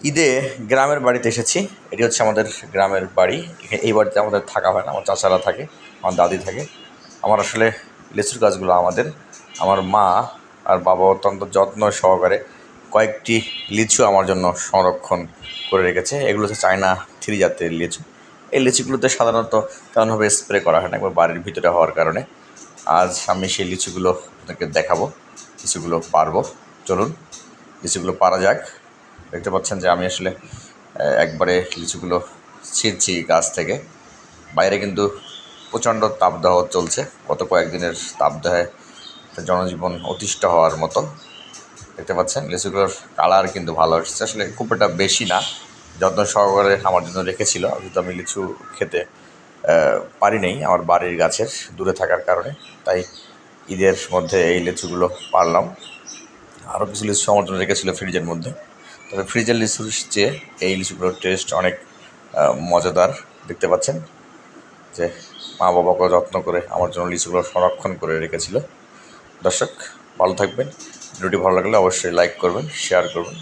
ঈদে গ্রামের বাড়িতে এসেছি। এটি হচ্ছে আমাদের গ্রামের বাড়ি। এই বাড়িতে আমাদের থাকা হয় না, আমার চাচারা থাকে, আমার দাদি থাকে। আমার আসলে লিচুর গাছগুলো আমাদের। আমার মা আর বাবা অত্যন্ত যত্ন সহকারে কয়েকটি লিচু আমার জন্য সংরক্ষণ করে রেখেছে। এগুলো হচ্ছে চায়না থ্রি জাতের লিচু। এই লিচুগুলোতে সাধারণত তেমনভাবে স্প্রে করা হয় না, একবার বাড়ির ভিতরে হওয়ার কারণে। আজ আমি সেই লিচুগুলো আপনাকে দেখাবো, লিচুগুলো পারব। চলুন, লিচুগুলো পারা যাক। দেখতে পাচ্ছেন যে আমি আসলে একবারে লিচুগুলো ছিঁড়ছি গাছ থেকে। বাইরে কিন্তু প্রচণ্ড তাপদাহ চলছে। গত কয়েকদিনের তাপদাহে জনজীবন অতিষ্ঠ হওয়ার মতো। দেখতে পাচ্ছেন, লিচুগুলোর কালার কিন্তু ভালো এসেছে। আসলে খুব একটা বেশি না, যত্ন সহকারে আমার জন্য রেখেছিল। যেহেতু আমি লিচু খেতে পারি নেই আমার বাড়ির গাছের দূরে থাকার কারণে। তাই ঈদের মধ্যে এই লিচুগুলো পারলাম। আরও কিছু লিচু আমার জন্য রেখেছিল ফ্রিজের মধ্যে। তবে ফ্রিজের লিচুর চেয়ে এই লিচুগুলোর টেস্ট অনেক মজাদার। দেখতে পাচ্ছেন যে মা বাবাকে যত্ন করে আমার জন্য লিচুগুলো সংরক্ষণ করে রেখেছিল। দর্শক, ভালো থাকবেন। ভিডিওটি ভালো লাগলে অবশ্যই লাইক করবেন শেয়ার করবেন